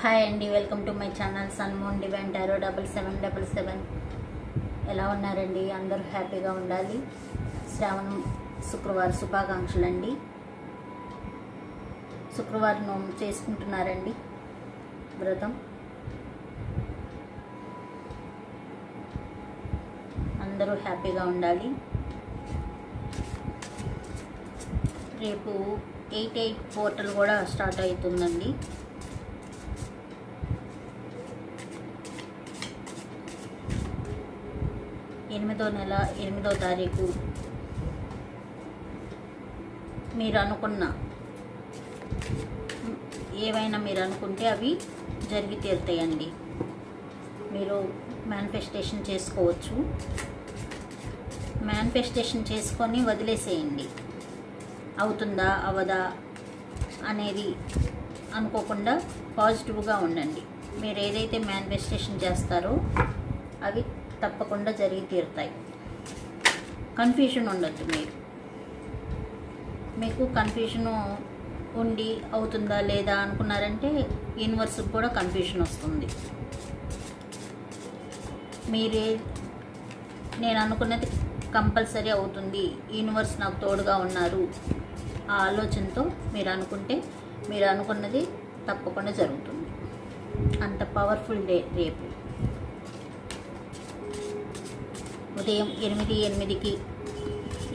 Hi అండి welcome to my channel sun moon divine tarot double seven double seven. ఎలా ఉన్నారండి? అందరూ హ్యాపీగా ఉండాలి. శ్రావణం శుక్రవారం శుభాకాంక్షలు అండి శుక్రవారం నోము చేసుకుంటున్నారండి వ్రతం. అందరూ హ్యాపీగా ఉండాలి. రేపు ఎయిట్ ఎయిట్ పోర్టల్ కూడా స్టార్ట్ అవుతుందండి. ఎనిమిదో నెల ఎనిమిదో తారీఖు. మీరు అనుకున్న ఏవైనా మీరు అనుకుంటే అవి జరిగి తీరుతాయండి. మీరు మేనిఫెస్టేషన్ చేసుకోవచ్చు. మేనిఫెస్టేషన్ చేసుకొని వదిలేసేయండి. అవుతుందా అవదా అనేది అనుకోకుండా పాజిటివ్గా ఉండండి. మీరు ఏదైతే మేనిఫెస్టేషన్ చేస్తారో అవి తప్పకుండా జరిగి తీరుతాయి. కన్ఫ్యూషన్ ఉండొచ్చు మీరు. మీకు కన్ఫ్యూషను ఉండి అవుతుందా లేదా అనుకున్నారంటే యూనివర్స్కి కూడా కన్ఫ్యూషన్ వస్తుంది మీరే నేను అనుకున్నది కంపల్సరీ అవుతుంది. యూనివర్స్ నాకు తోడుగా ఉన్నారు. ఆ ఆలోచనతో మీరు అనుకుంటే మీరు అనుకున్నది తప్పకుండా జరుగుతుంది. అంత పవర్ఫుల్ డే రేపు. ఉదయం ఎనిమిది ఎనిమిదికి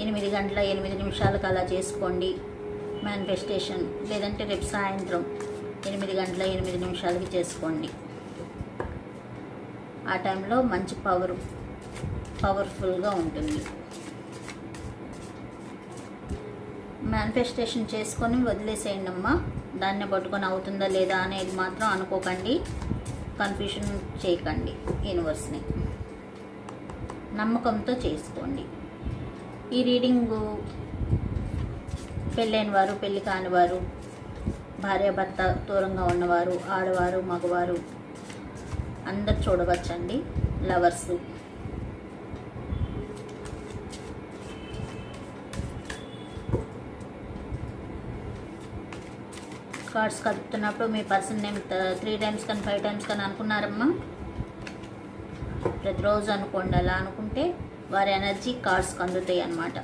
ఎనిమిది గంటల ఎనిమిది నిమిషాలకు అలా చేసుకోండి. మేనిఫెస్టేషన్ లేదంటే రేపు సాయంత్రం ఎనిమిది గంటల ఎనిమిది నిమిషాలకి చేసుకోండి. ఆ టైంలో మంచి పవర్ పవర్ఫుల్గా ఉంటుంది. మేనిఫెస్టేషన్ చేసుకొని వదిలేసేయండి అమ్మా. దాన్ని పట్టుకొని అవుతుందా లేదా అనేది మాత్రం అనుకోకండి. కన్ఫ్యూషన్ చేయకండి యూనివర్స్ని నమ్మకంతో చేసుకోండి. ఈ రీడింగు పెళ్ళైన వారు పెళ్ళి కాని వారు భార్యాభర్త దూరంగా ఉన్నవారు ఆడవారు మగవారు అందరు చూడవచ్చండి. లవర్స్. కార్డ్స్ కదుపుతున్నప్పుడు మీ పర్సన్ నేమ్ త్రీ టైమ్స్ కానీ ఫైవ్ టైమ్స్ కానీ అనుకున్నారమ్మా? ప్రతిరోజు అనుకోండి. అలా అనుకుంటే వారి ఎనర్జీ కార్డ్స్కి అందుతాయి అన్నమాట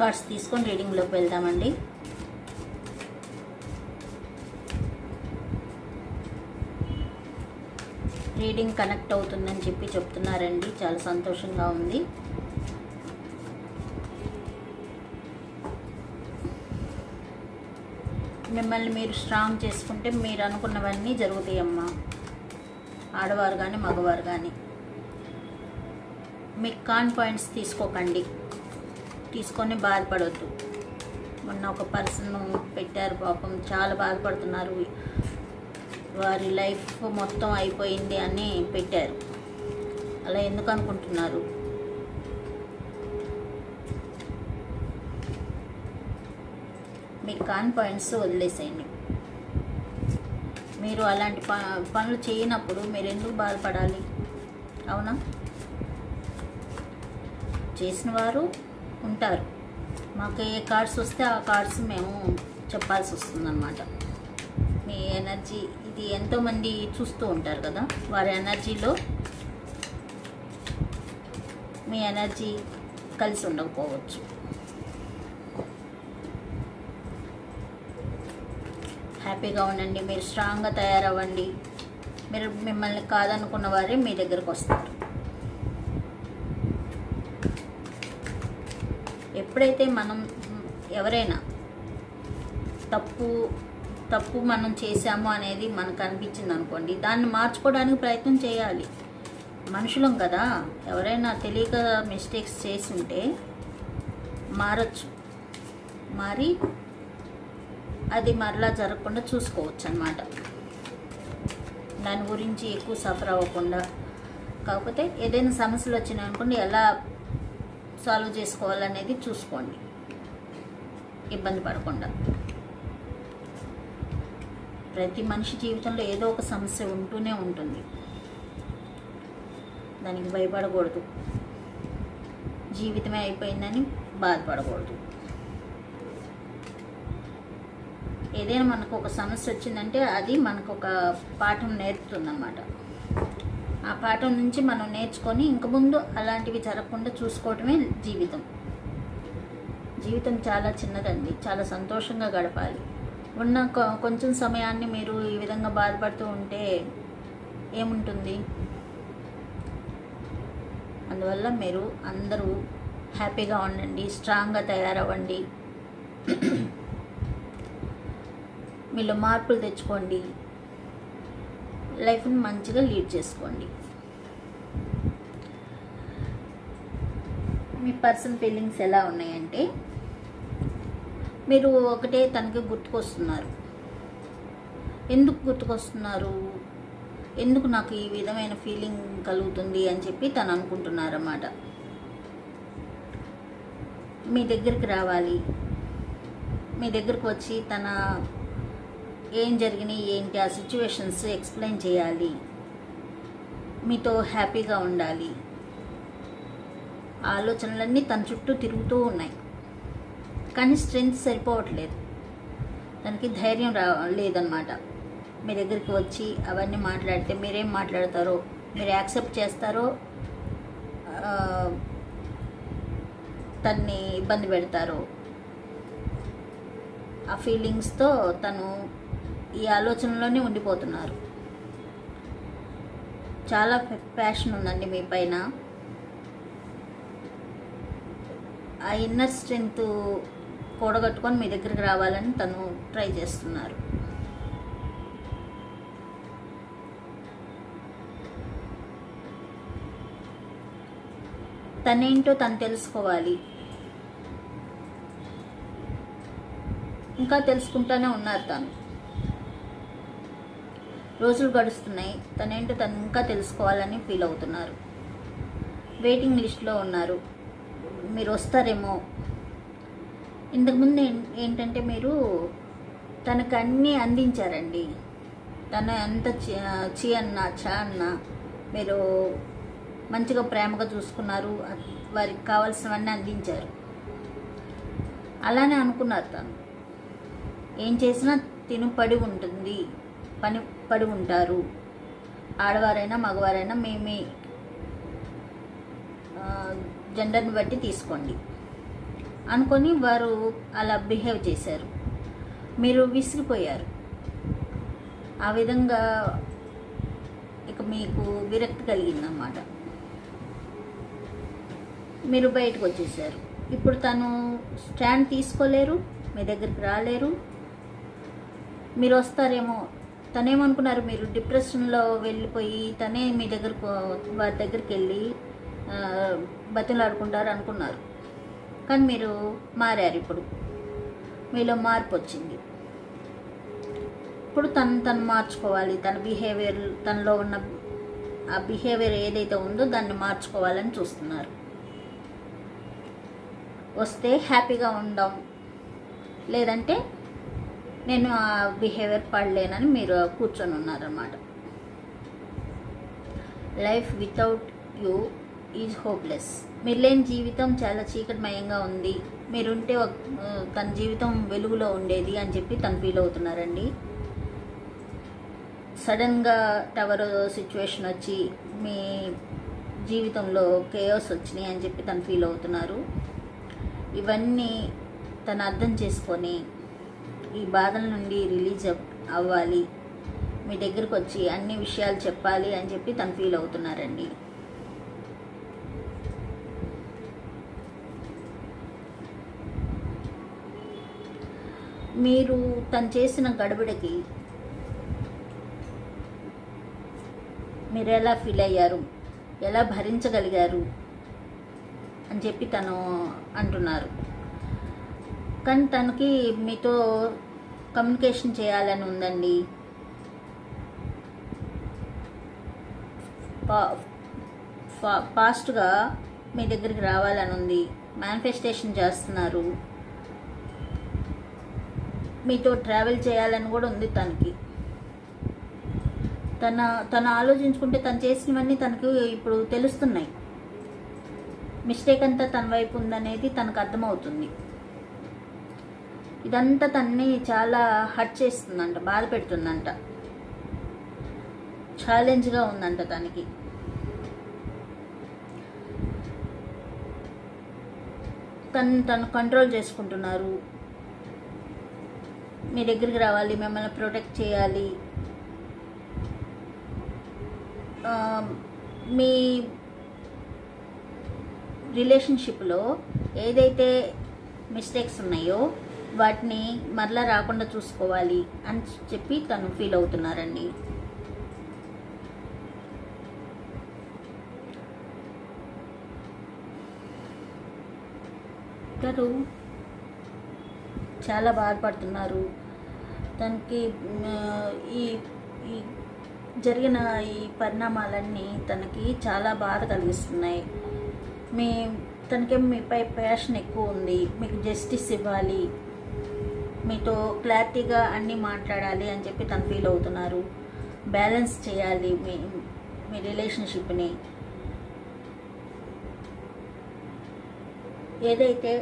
కార్డ్స్ తీసుకొని రీడింగ్లోకి వెళ్దామండి రీడింగ్ కనెక్ట్ అవుతుందని చెప్పి చెప్తున్నారండి. చాలా సంతోషంగా ఉంది. మిమ్మల్ని మీరు స్ట్రాంగ్ చేసుకుంటే మీరు అనుకున్నవన్నీ జరుగుతాయమ్మా. ఆడవారు కానీ మగవారు కానీ మీకు కాన్ పాయింట్స్ తీసుకోకండి. తీసుకొని బాధపడవద్దు మొన్న ఒక పర్సన్ పెట్టారు పాపం చాలా బాధపడుతున్నారు. వారి లైఫ్ మొత్తం అయిపోయింది అని పెట్టారు. అలా ఎందుకు అనుకుంటున్నారు? మీ కాన్ పాయింట్స్ వదిలేసేయండి. మీరు అలాంటి ప పనులు చేయనప్పుడు మీరు ఎందుకు బాధపడాలి? అవునా? చేసిన వారు ఉంటారు. మాకు ఏ కార్డ్స్ వస్తే ఆ కార్డ్స్ మేము చెప్పాల్సి వస్తుందన్నమాట. మీ ఎనర్జీ ఇది ఎంతోమంది చూస్తూ ఉంటారు కదా వారి ఎనర్జీలో మీ ఎనర్జీ కలిసి ఉండకపోవచ్చు. హ్యాపీగా ఉండండి మీరు స్ట్రాంగ్గా తయారవ్వండి. మీరు మిమ్మల్ని కాదనుకున్న వారే మీ దగ్గరకు వస్తారు. ఎప్పుడైతే మనం ఎవరైనా తప్పు తప్పు మనం చేశాము అనేది మనకు అనిపించింది అనుకోండి దాన్ని మార్చుకోవడానికి ప్రయత్నం చేయాలి. మనుషులం కదా ఎవరైనా తెలియక మిస్టేక్స్ చేసి ఉంటే మారచ్చు. మారి అది మరలా జరగకుండా చూసుకోవచ్చు అన్నమాట దాని గురించి ఎక్కువ సఫర్ అవ్వకుండా. కాకపోతే ఏదైనా సమస్యలు వచ్చినాయి అనుకోండి ఎలా సాల్వ్ చేసుకోవాలనేది చూసుకోండి. ఇబ్బంది పడకుండా. ప్రతి మనిషి జీవితంలో ఏదో ఒక సమస్య ఉంటూనే ఉంటుంది. దానికి భయపడకూడదు. జీవితమే అయిపోయిందని బాధపడకూడదు. ఏదైనా మనకు ఒక సమస్య వచ్చిందంటే అది మనకు ఒక పాఠం నేర్పుతుందన్నమాట. ఆ పాఠం నుంచి మనం నేర్చుకొని ఇంక ముందు అలాంటివి జరగకుండా చూసుకోవటమే జీవితం. జీవితం చాలా చిన్నదండి. చాలా సంతోషంగా గడపాలి. ఉన్న కొ- కొంచెం సమయాన్ని మీరు ఈ విధంగా బాధపడుతూ ఉంటే ఏముంటుంది? అందువల్ల మీరు అందరూ హ్యాపీగా ఉండండి స్ట్రాంగ్గా తయారవ్వండి. మీలో మార్పులు తెచ్చుకోండి. లైఫ్ని మంచిగా లీడ్ చేసుకోండి. మీ పర్సన్ ఫీలింగ్స్ ఎలా ఉన్నాయంటే మీరు ఒకటే తనకి గుర్తుకొస్తున్నారు. ఎందుకు గుర్తుకొస్తున్నారు? ఎందుకు నాకు ఈ విధమైన ఫీలింగ్ కలుగుతుంది అని చెప్పి తను అనుకుంటున్నారన్నమాట. మీ దగ్గరికి రావాలి. మీ దగ్గరకు వచ్చి తన ఏం జరిగినాయి ఏంటి ఆ సిచ్యువేషన్స్ ఎక్స్ప్లెయిన్ చేయాలి. మీతో హ్యాపీగా ఉండాలి. ఆలోచనలన్నీ తన చుట్టూ తిరుగుతూ ఉన్నాయి. కానీ స్ట్రెంగ్త్ సరిపోవట్లేదు. దానికి ధైర్యం రా లేదనమాట మీ దగ్గరికి వచ్చి అవన్నీ మాట్లాడితే మీరేం మాట్లాడతారో మీరు యాక్సెప్ట్ చేస్తారో తన్ని ఇబ్బంది పెడతారో ఆ ఫీలింగ్స్తో తను ఈ ఆలోచనలోనే ఉండిపోతున్నారు. చాలా ప్యాషన్ ఉందండి మీ పైన. ఆ ఇన్నర్ స్ట్రెంగ్త్ కూడగట్టుకొని మీ దగ్గరికి రావాలని తను ట్రై చేస్తున్నారు. తనేంటో తను తెలుసుకోవాలి. ఇంకా తెలుసుకుంటానే ఉన్నారు తను. రోజులు గడుస్తున్నాయి. తనేంటో తను ఇంకా తెలుసుకోవాలని ఫీల్ అవుతున్నారు. వెయిటింగ్ లిస్ట్లో ఉన్నారు. మీరు వస్తారేమో. ఇంతకుముందు ఏంటంటే మీరు తనకు అన్నీ అందించారండి. తను ఎంత చి- అన్న చా అన్న మీరు మంచిగా ప్రేమగా చూసుకున్నారు. వారికి కావాల్సినవన్నీ అందించారు. అలానే అనుకున్నారు తను. ఏం చేసినా తిను పడి ఉంటుంది. పని పడి ఉంటారు. ఆడవారైనా మగవారైనా మీ మీ జెండర్ని బట్టి తీసుకోండి. అనుకొని వారు అలా బిహేవ్ చేశారు. మీరు విసిగిపోయారు. ఆ విధంగా ఇక మీకు విరక్తి కలిగిందన్నమాట. మీరు బయటకు వచ్చేసారు. ఇప్పుడు తను స్టాండ్ తీసుకోలేరు మీ దగ్గరికి రాలేరు. మీరు వస్తారేమో తనేమనుకున్నారు మీరు డిప్రెషన్లో వెళ్ళిపోయి తనే మీ దగ్గరకు వారి దగ్గరికి వెళ్ళి బతులాడుకుంటారు బతిలాడుకుంటారు అనుకున్నారు. కానీ మీరు మారారు ఇప్పుడు. మీలో మార్పు వచ్చింది. ఇప్పుడు తను తను మార్చుకోవాలి. తన బిహేవియర్ తనలో ఉన్న ఆ బిహేవియర్ ఏదైతే ఉందో దాన్ని మార్చుకోవాలని చూస్తున్నారు. వస్తే హ్యాపీగా ఉండం. లేదంటే నేను ఆ బిహేవియర్ పడలేనని మీరు కూర్చొని ఉన్నారన్నమాట. Life without you is hopeless. మీరు లేని జీవితం చాలా చీకటిమయంగా ఉంది. మీరుంటే తన జీవితం వెలుగులో ఉండేది అని చెప్పి తను ఫీల్ అవుతున్నారండి. సడన్గా టవర్ సిచ్యువేషన్ వచ్చి మీ జీవితంలో కేయోస్ వచ్చినాయి అని చెప్పి తను ఫీల్ అవుతున్నారు. ఇవన్నీ తను అర్థం చేసుకొని ఈ బాధల నుండి రిలీజ్ అవ్వాలి. మీ దగ్గరకు వచ్చి అన్ని విషయాలు చెప్పాలి అని చెప్పి తను ఫీల్ అవుతున్నారండి. మీరు తను చేసిన గడబిడకి మీరు ఎలా ఫీల్ అయ్యారు? ఎలా భరించగలిగారు? అని చెప్పి తను అంటున్నారు. కానీ తనకి మీతో కమ్యూనికేషన్ చేయాలని ఉందండి. ఫా- ఫాస్ట్గా మీ దగ్గరికి రావాలని ఉంది. మేనిఫెస్టేషన్ చేస్తున్నారు. మీతో ట్రావెల్ చేయాలని కూడా ఉంది తనకి. తన తను ఆలోచించుకుంటే తను చేసినవన్నీ తనకు ఇప్పుడు తెలుస్తున్నాయి. మిస్టేక్ అంతా తన వైపు ఉందనేది తనకు అర్థమవుతుంది. ఇదంతా తన్ని చాలా హర్ట్ చేస్తుందంట బాధ పెడుతుందంట. ఛాలెంజ్గా ఉందంట తనకి. తను తను కంట్రోల్ చేసుకుంటున్నారు. మీ దగ్గరికి రావాలి మిమ్మల్ని ప్రొటెక్ట్ చేయాలి. మీ రిలేషన్షిప్లో ఏదైతే మిస్టేక్స్ ఉన్నాయో వాటిని మరలా రాకుండా చూసుకోవాలి అని చెప్పి తను ఫీల్ అవుతున్నారండి. తను చాలా బాధపడుతున్నారు. తనకి ఈ ఈ జరిగిన ఈ పరిణామాలన్నీ తనకి చాలా బాధ కలిగిస్తున్నాయి. మీ తనకేం మీపై ప్యాషన్ ఎక్కువ ఉంది. మీకు జస్టిస్ ఇవ్వాలి. మీతో క్లారిటీగా అన్నీ మాట్లాడాలి అని చెప్పి తను ఫీల్ అవుతున్నారు. బ్యాలెన్స్ చేయాలి మీ మీ రిలేషన్షిప్ని. ఏదైతే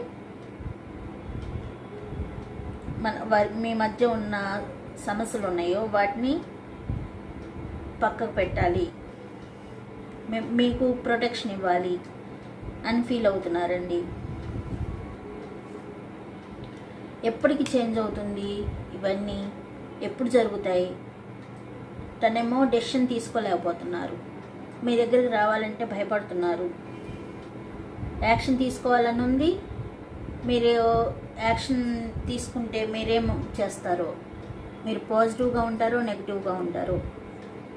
మన వారి మీ మధ్య ఉన్న సమస్యలు ఉన్నాయో వాటిని పక్కకు పెట్టాలి. మీకు ప్రొటెక్షన్ ఇవ్వాలి అని ఫీల్ అవుతున్నారండి. ఎప్పటికి చేంజ్ అవుతుంది? ఇవన్నీ ఎప్పుడు జరుగుతాయి? తనేమో డెసిషన్ తీసుకోలేకపోతున్నారు. మీ దగ్గరికి రావాలంటే భయపడుతున్నారు. యాక్షన్ తీసుకోవాలని ఉంది. మీరు యాక్షన్ తీసుకుంటే మీరేం చేస్తారో? మీరు పాజిటివ్గా ఉంటారో నెగిటివ్గా ఉంటారో?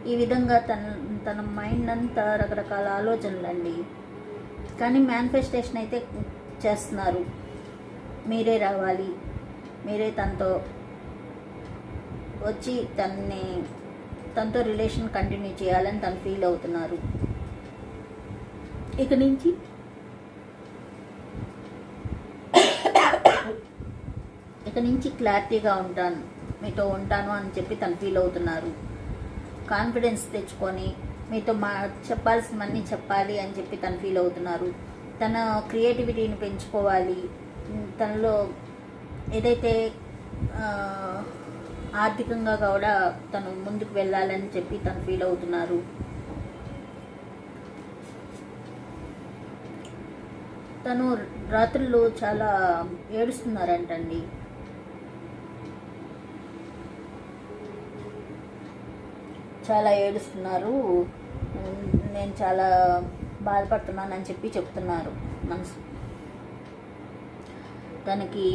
ఈ విధంగా తన తన మైండ్ అంతా రకరకాల ఆలోచనలండి. కానీ మేనిఫెస్టేషన్ అయితే చేస్తున్నారు. మీరే రావాలి. మీరే తనతో వచ్చి తనని తనతో రిలేషన్ కంటిన్యూ చేయాలని తను ఫీల్ అవుతున్నారు. ఇక నుంచి ఇక నుంచి క్లారిటీగా ఉంటాను మీతో ఉంటాను అని చెప్పి తను ఫీల్ అవుతున్నారు. కాన్ఫిడెన్స్ తెచ్చుకొని మీతో మా చెప్పాల్సినవన్నీ చెప్పాలి అని చెప్పి తను ఫీల్ అవుతున్నారు. తన క్రియేటివిటీని పెంచుకోవాలి. తనలో ఏదైతే ఆర్థికంగా కూడా తను ముందుకు వెళ్ళాలని చెప్పి తను ఫీల్ అవుతున్నారు. తను రాత్రులు చాలా ఏడుస్తున్నారంటండి. చాలా ఏడుస్తున్నారు. నేను చాలా బాధపడుతున్నాను అని చెప్పి చెప్తున్నారు మనసు. తనకి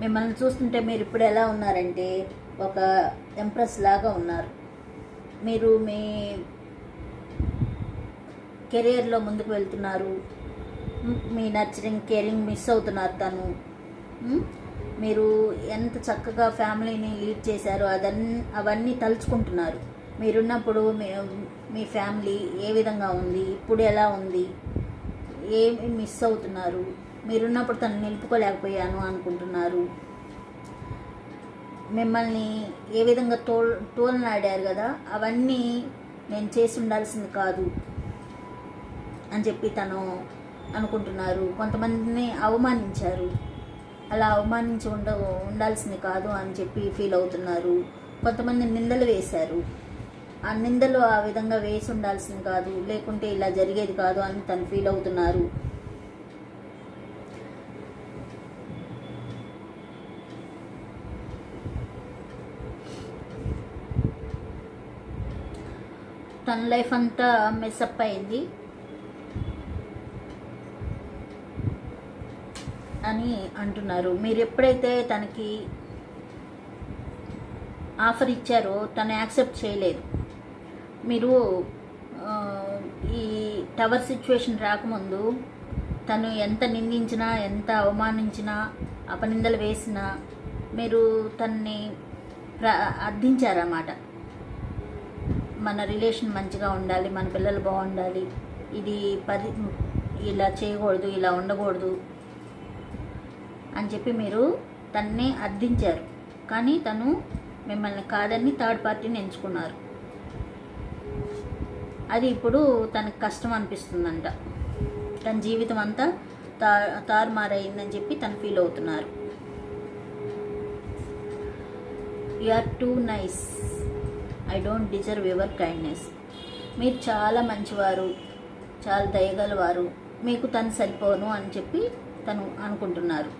మిమ్మల్ని చూస్తుంటే మీరు ఇప్పుడు ఎలా ఉన్నారంటే ఒక ఎంప్రెస్ లాగా ఉన్నారు. మీరు మీ కెరియర్లో ముందుకు వెళ్తున్నారు. మీ నర్చరింగ్ కేరింగ్ మిస్ అవుతున్నారు తను. మీరు ఎంత చక్కగా ఫ్యామిలీని లీడ్ చేశారో అదన్ అవన్నీ తలుచుకుంటున్నారు. మీరున్నప్పుడు మీ మీ ఫ్యామిలీ ఏ విధంగా ఉంది? ఇప్పుడు ఎలా ఉంది? ఏమి మిస్ అవుతున్నారు? మీరున్నప్పుడు తను నిలుపుకోలేకపోయాను అనుకుంటున్నారు. మిమ్మల్ని ఏ విధంగా తోల్ తోలనాడారు కదా అవన్నీ నేను చేసి ఉండాల్సింది కాదు అని చెప్పి తను అనుకుంటున్నారు. కొంతమందిని అవమానించారు. అలా అవమానించి ఉండ ఉండాల్సింది కాదు అని చెప్పి ఫీల్ అవుతున్నారు. కొంతమంది నిందలు వేశారు. ఆ నిందలు ఆ విధంగా వేసి ఉండాల్సింది కాదు లేకుంటే ఇలా జరిగేది కాదు అని తను ఫీల్ అవుతున్నారు. తన లైఫ్ అంతా మెస్అప్ అయింది. అని అంటున్నారు. మీరు ఎప్పుడైతే తనకి ఆఫర్ ఇచ్చారో తను యాక్సెప్ట్ చేయలేదు. మీరు ఈ టవర్ సిచ్యువేషన్ రాకముందు తను ఎంత నిందించినా ఎంత అవమానించినా అపనిందలు వేసినా మీరు తన్ని ప్ర అర్థించారన్నమాట. మన రిలేషన్ మంచిగా ఉండాలి మన పిల్లలు బాగుండాలి. ఇది పరి ఇలా చేయకూడదు ఇలా ఉండకూడదు అని చెప్పి మీరు తన్నే అర్థించారు. కానీ తను మిమ్మల్ని కాదని థర్డ్ పార్టీని ఎంచుకున్నారు. అది ఇప్పుడు తనకు కష్టం అనిపిస్తుందంట. తన జీవితం అంతా తా తారుమారైందని చెప్పి తను ఫీల్ అవుతున్నారు. You are too nice. I don't deserve your kindness మీరు చాలా మంచివారు చాలా దయగలవారు. మీకు తను సరిపోను అని చెప్పి తను అనుకుంటున్నారు.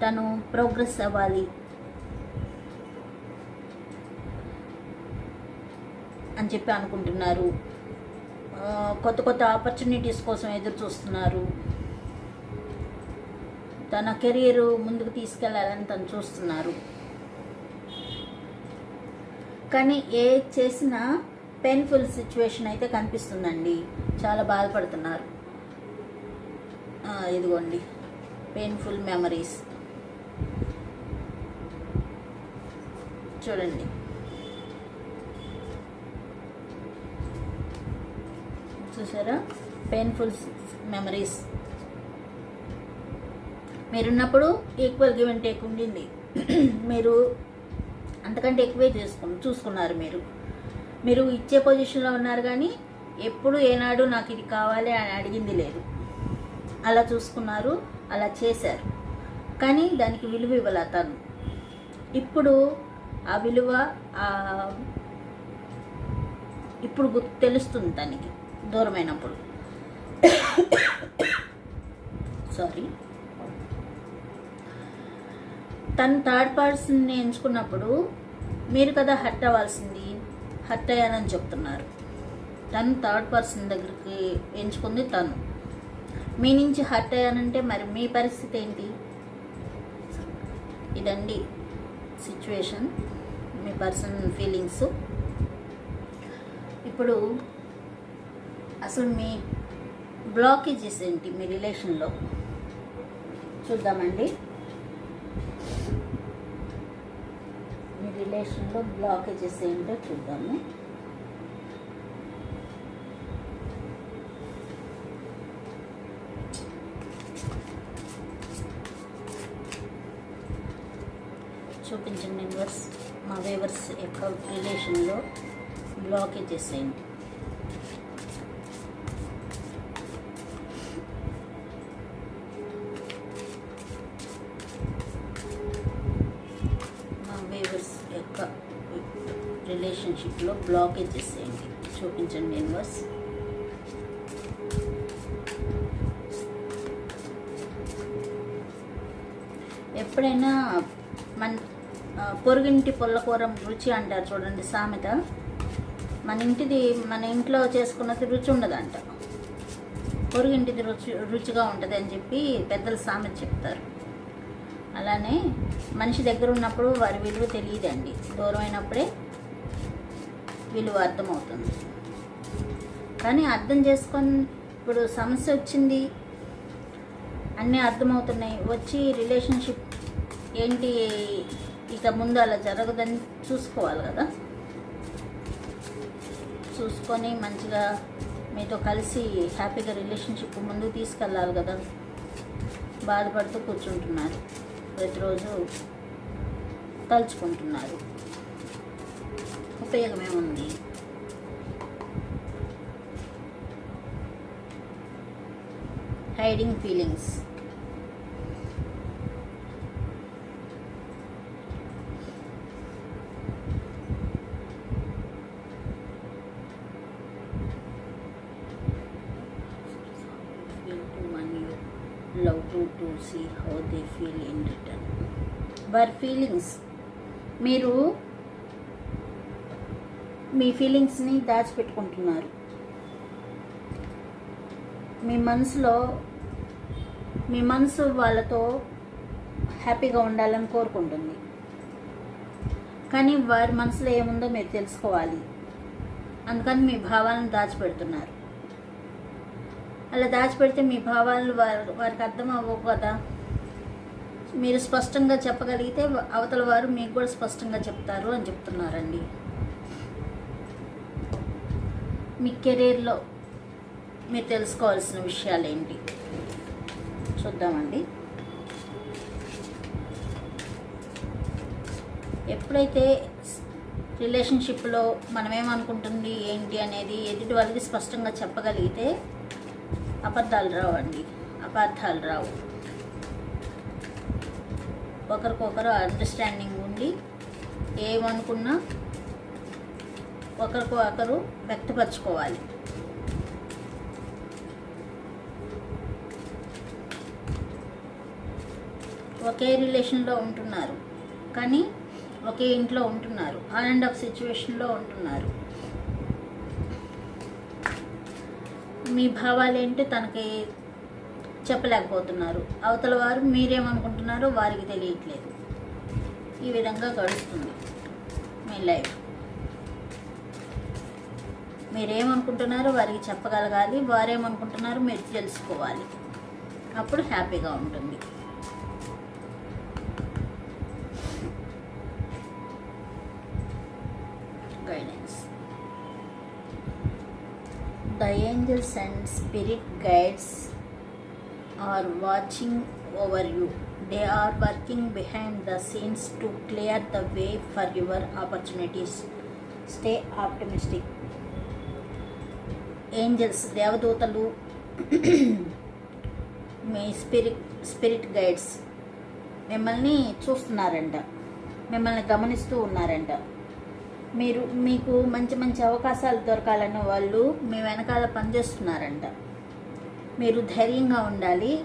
తను ప్రోగ్రెస్ అవ్వాలి. అని చెప్పి అనుకుంటున్నారు. కొత్త కొత్త ఆపర్చునిటీస్ కోసం ఎదురు చూస్తున్నారు. తన కెరీర్ ముందుకు తీసుకెళ్ళాలని తను చూస్తున్నారు. కానీ ఏ చేసినా పెయిన్ఫుల్ సిచ్యువేషన్ అయితే కనిపిస్తుందండి. చాలా బాధపడుతున్నారు. ఇదిగోండి. పెయిన్ఫుల్ మెమరీస్ చూడండి. చూసారా? పెయిన్ఫుల్ మెమరీస్ మీరున్నప్పుడు ఈక్వల్ గివ్ అండ్ టేక్ ఉండింది. మీరు అంతకంటే ఎక్కువే చేసుకు చూసుకున్నారు మీరు. మీరు ఇచ్చే పొజిషన్లో ఉన్నారు కానీ ఎప్పుడు ఏనాడు నాకు ఇది కావాలి అని అడిగింది లేదు. అలా చూసుకున్నారు అలా చేశారు. కానీ దానికి విలువ ఇవ్వాల తను ఇప్పుడు ఆ విలువ ఇప్పుడు గుర్తు తెలుస్తుంది తనకి దూరమైనప్పుడు. సారీ తను థర్డ్ పర్సన్ని ఎంచుకున్నప్పుడు మీరు కదా హర్ట్ అవ్వాల్సింది హర్ట్ అయ్యానని చెప్తున్నారు. తను థర్డ్ పర్సన్ దగ్గరికి ఎంచుకుంది తను. మీ నుంచి హర్ట్ అయ్యానంటే మరి మీ పరిస్థితి ఏంటి? ఇదండి సిచ్యువేషన్ మీ పర్సన్ ఫీలింగ్స్. ఇప్పుడు అసలు మీ బ్లాకేజెస్ ఏంటి మీ రిలేషన్లో? చూద్దామండి. మీ రిలేషన్లో బ్లాకేజెస్ ఏంటో చూద్దాము. చూపించండి మెంబర్స్ మా వేవర్స్ యొక్క రిలేషన్లో బ్లాకేజెస్ ఏంటి? రిలేషన్షిప్లో బ్లాకేజెస్ ఏంటి చూపించండి యూనివర్స్ ఎప్పుడైనా మన పొరుగింటి పొల్లకూరం రుచి అంటారు చూడండి సామెత. మన ఇంటిది మన ఇంట్లో చేసుకున్నది రుచి ఉండదంట. పొరుగింటిది రుచి రుచిగా ఉంటుంది అని చెప్పి పెద్దలు సామెత చెప్తారు. అలానే మనిషి దగ్గర ఉన్నప్పుడు వారి విలువ తెలియదండి. దూరం అయినప్పుడే విలువ అర్థమవుతుంది. కానీ అర్థం చేసుకొని ఇప్పుడు సమస్య వచ్చింది అన్నీ అర్థమవుతున్నాయి. వచ్చి రిలేషన్షిప్ ఏంటి? ఇక ముందు అలా జరగదని చూసుకోవాలి కదా. చూసుకొని మంచిగా మీతో కలిసి హ్యాపీగా రిలేషన్షిప్ ముందుకు తీసుకెళ్ళాలి కదా. బాధపడుతూ కూర్చుంటున్నారు. ప్రతిరోజు తలుచుకుంటున్నారు. ఉపయోగమేముంది hiding feelings to one you love to to see how they feel in return వారి ఫీలింగ్స్ మీరు మీ ఫీలింగ్స్ని దాచిపెట్టుకుంటున్నారు. మీ మనసులో మీ మనసు వాళ్ళతో హ్యాపీగా ఉండాలని కోరుకుంటుంది. కానీ వారి మనసులో ఏముందో మీరు తెలుసుకోవాలి. అందుకని మీ భావాలను దాచిపెడుతున్నారు. అలా దాచిపెడితే మీ భావాలు వారి వారికి అర్థం అవ్వవు కదా. మీరు స్పష్టంగా చెప్పగలిగితే అవతల వారు మీకు కూడా స్పష్టంగా చెప్తారు అని చెప్తున్నారండి. మీ కెరీర్లో మీరు తెలుసుకోవాల్సిన విషయాలు ఏంటి చూద్దామండి. ఎప్పుడైతే రిలేషన్షిప్లో మనం ఏమనుకుంటుంది ఏంటి అనేది ఎదుటి వాళ్ళకి స్పష్టంగా చెప్పగలిగితే అబద్ధాలు అండి అపర్ధాలు రావు. ఒకరికొకరు అండర్స్టాండింగ్ ఉండి ఏమనుకున్నా ఒకరికి ఒకరు వ్యక్తపరచుకోవాలి. ఒకే రిలేషన్లో ఉంటున్నారు. కానీ ఒకే ఇంట్లో ఉంటున్నారు. ఆన్ అండ్ ఆఫ్ సిచ్యువేషన్లో ఉంటున్నారు. మీ భావాలు ఏంటో తనకి చెప్పలేకపోతున్నారు. అవతల వారు మీరేమనుకుంటున్నారో వారికి తెలియట్లేదు. ఈ విధంగా గడుస్తుంది మీ లైఫ్. మీరేమనుకుంటున్నారో వారికి చెప్పగలగాలి వారేమనుకుంటున్నారో మీరు తెలుసుకోవాలి అప్పుడు హ్యాపీగా ఉంటుంది guidance the angels and spirit guides are watching over you they are working behind the scenes to clear the way for your opportunities stay optimistic angels దేవదూతలు మీ స్పిరిట్ స్పిరిట్ గైడ్స్ మిమ్మల్ని చూస్తున్నారంట. మిమ్మల్ని గమనిస్తూ ఉన్నారంట. మీరు మీకు మంచి మంచి అవకాశాలు దొరకాలని వాళ్ళు మీ వెనకాల పనిచేస్తున్నారంట. మీరు ధైర్యంగా ఉండాలి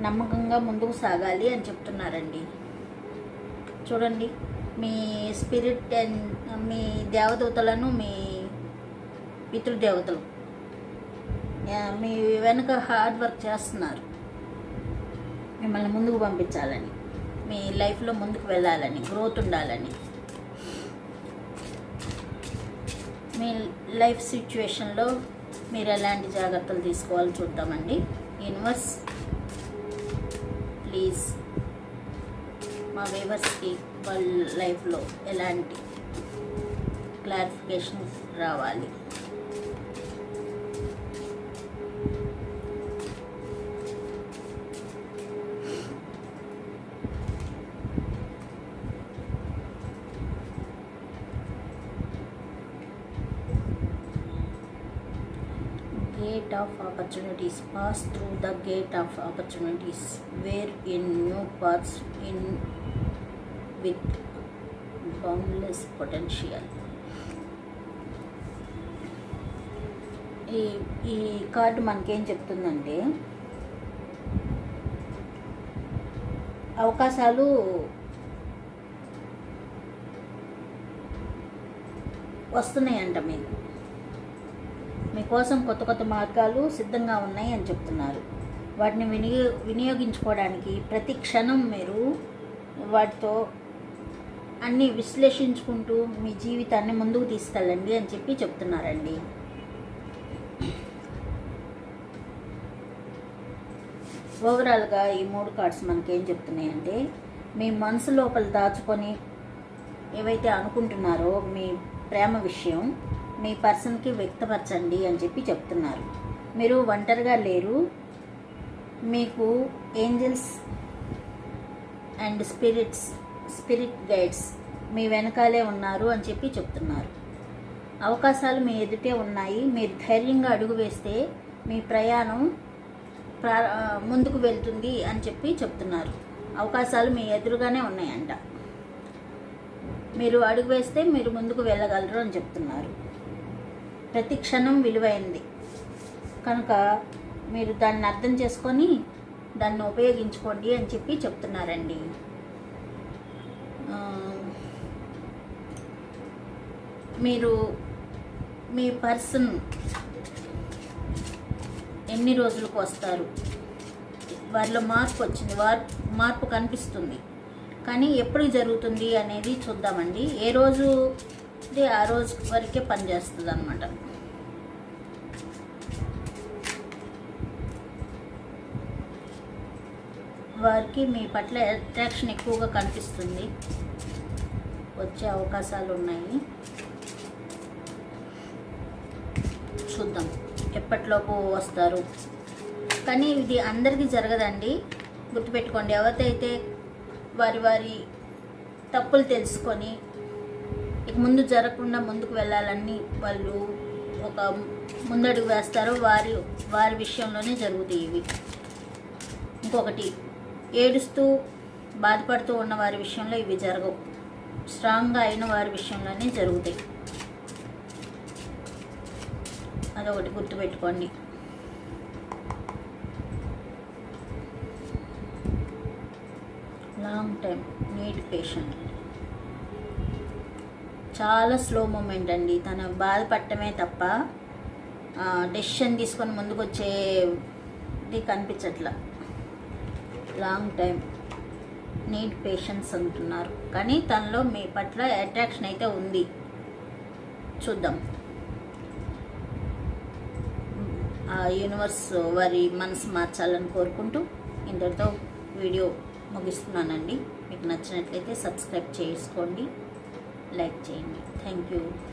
నమ్మకంగా ముందుకు సాగాలి అని చెప్తున్నారండి. చూడండి మీ స్పిరిట్ అండ్ మీ దేవదూతలను మీ పితృదేవతలు. మీ వెనుక హార్డ్ వర్క్ చేస్తున్నారు. మిమ్మల్ని ముందుకు పంపించాలని మీ లైఫ్లో ముందుకు వెళ్ళాలని గ్రోత్ ఉండాలని. మీ లైఫ్ సిచ్యువేషన్లో మీరు ఎలాంటి జాగ్రత్తలు తీసుకోవాలో చూద్దామండి. యూనివర్స్ ప్లీజ్ మా వేవర్స్కి వాళ్ళ లైఫ్లో ఎలాంటి క్లారిఫికేషన్ రావాలి. Of opportunities pass through the gate of opportunities where in new paths in with boundless potential ఈ ఈ కార్డు మనకేం చెప్తుందంటే అవకాశాలు వస్తున్నాయంట మీకు. మీకోసం కొత్త కొత్త మార్గాలు సిద్ధంగా ఉన్నాయి అని చెప్తున్నారు. వాటిని వినియో వినియోగించుకోవడానికి ప్రతి క్షణం మీరు వాటితో అన్నీ విశ్లేషించుకుంటూ మీ జీవితాన్ని ముందుకు తీసుకెళ్ళండి అని చెప్పి చెప్తున్నారండి. ఓవరాల్గా ఈ మూడు కార్డ్స్ మనకేం చెప్తున్నాయంటే మీ మనసు లోపల దాచుకొని ఏవైతే అనుకుంటున్నారో మీ ప్రేమ విషయం మీ పర్సన్కి వ్యక్తపరచండి అని చెప్పి చెప్తున్నారు. మీరు ఒంటరిగా లేరు. మీకు angels and spirits spirit guides మీ వెనకాలే ఉన్నారు అని చెప్పి చెప్తున్నారు. అవకాశాలు మీ ఎదుటే ఉన్నాయి. మీరు ధైర్యంగా అడుగు వేస్తే మీ ప్రయాణం ప్రా ముందుకు వెళ్తుంది అని చెప్పి చెప్తున్నారు. అవకాశాలు మీ ఎదురుగానే ఉన్నాయంట. మీరు అడుగు వేస్తే మీరు ముందుకు వెళ్ళగలరు అని చెప్తున్నారు. ప్రతి క్షణం విలువైంది. కనుక మీరు దాన్ని అర్థం చేసుకొని దాన్ని ఉపయోగించుకోండి అని చెప్పి చెప్తున్నారండి. మీరు మీ పర్సన్ ఎన్ని రోజులకు వస్తారు? వారిలో మార్పు వచ్చింది వార్ మార్పు కనిపిస్తుంది. కానీ ఎప్పుడు జరుగుతుంది అనేది చూద్దామండి. ఏ రోజు ఇది ఆ రోజు వరకే పనిచేస్తుంది అనమాట వారికి మీ పట్ల అట్రాక్షన్ ఎక్కువగా కనిపిస్తుంది. వచ్చే అవకాశాలు ఉన్నాయి చూద్దాం ఎప్పటిలోపు వస్తారు. కానీ ఇది అందరికీ జరగదండి. గుర్తుపెట్టుకోండి ఎవరికైతే వారి వారి తప్పులు తెలుసుకొని ముందు జరగకుండా ముందుకు వెళ్ళాలని వాళ్ళు ఒక ముందడుగు వేస్తారో. వారి వారి విషయంలోనే జరుగుతాయి ఇవి. ఇంకొకటి ఏడుస్తూ బాధపడుతూ ఉన్న వారి విషయంలో ఇవి జరగవు. స్ట్రాంగ్గా అయిన వారి విషయంలోనే జరుగుతాయి. అదొకటి గుర్తుపెట్టుకోండి. లాంగ్ టైం నీట్ పేషెంట్ చాలా స్లో మూమెంట్ అండి. తను బాధపడటమే తప్ప డెసిషన్ తీసుకొని ముందుకు వచ్చేది కనిపించట్లా. లాంగ్ టైం నీడ్ పేషెన్స్ అంటున్నారు. కానీ తనలో మీ పట్ల అట్రాక్షన్ అయితే ఉంది. చూద్దాం. ఆ యూనివర్స్ వారి మనసు మార్చాలని కోరుకుంటూ ఇంతటితో వీడియో ముగిస్తున్నానండి. మీకు నచ్చినట్లయితే సబ్స్క్రైబ్ చేసుకోండి. like changing. Thank you.